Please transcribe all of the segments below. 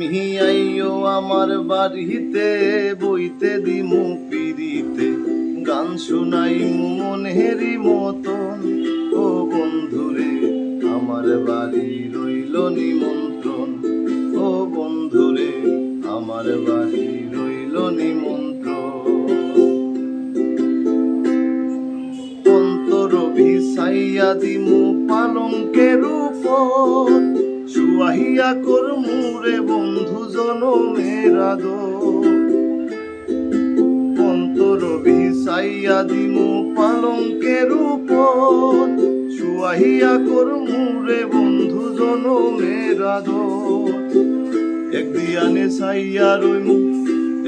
তুমি আইও আমার বাড়িতে, বইতে দিমু পিড়িতে। গান শুনাই মনেরই মতন। ও বন্ধুরে, আমার বাড়ি রইল নিমন্ত্রণ। ও বন্ধুরে, আমার বাড়ি রইল নিমন্ত্রণ। অন্তর ভিসাইয়া দিমু পালঙ্কের উপর। সুয়াহিয়া করমু রে বন্ধু জনমের আদর। অন্তর ভিসাইয়া দিমু পালঙ্কের উপর। সুয়াহিয়া করমু রে বন্ধু জনমের একদিয়ানে সাইয়া রইমু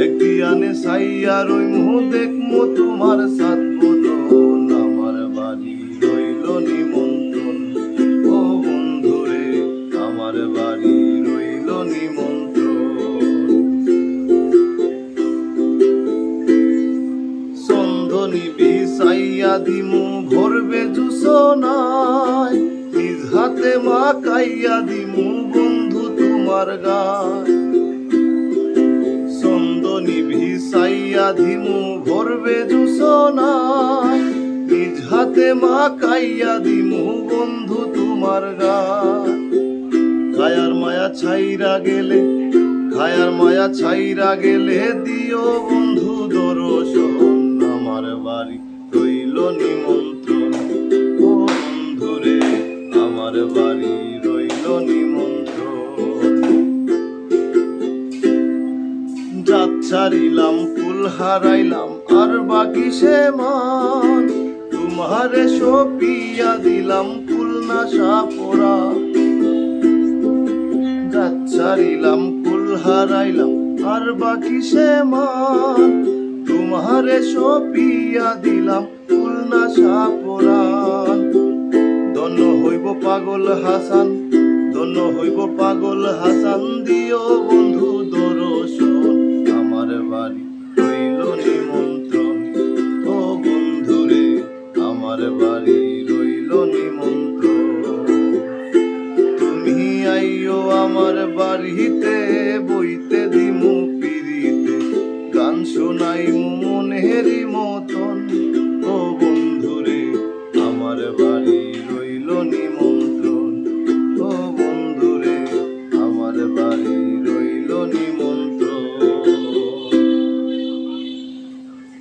একদিয়ানে সাইয়া রইমু, দেখমু তোমার সাত আমার বাড়ি রইল নিমন্ত্রণ। বিষাইয়া দিমু, ভরবে জুসনায় নিজ হাতে মা কাইয়া দিমু, বন্ধু তোমার গায় সন্দনি ভিসাইয়া দিমু, ভরবে জুসনায় নিজ হাতে মা কাইয়া দিমু, বন্ধু তোমার গায় কায়ার মায়া ছাইরা গেলে কায়ার মায়া ছাইরা গেলে দিও বন্ধু বাড়ি রইল নিমন্ত্রণ। ও বন্ধুরে, আমার বাড়ি রইল নিমন্ত্রণ। জাত ছাড়িলাম, ফুল হারাইলাম, আর বাকি সে মান। তোমারে সপিয়া দিলাম, ফুল না সাপোরা জাত ছাড়িলাম, ফুল হারাইলাম, আর বাকি সে মান। তোমারে সপিয়া দিলাম ফুল না সাপোরান ধন্য হইব পাগল হাসান, ধন্য হইব পাগল হাসান, দিও বন্ধু দর্শন, আমার বাড়ি রইল নিমন্ত্রণ। ও বন্ধুরে, আমার বাড়ি রইল নিমন্ত্রণ। তুমি আইও আমার বাড়িতে নাই মনেরই মতন। ও বন্ধুরে আমার বাড়ি রইল নিমন।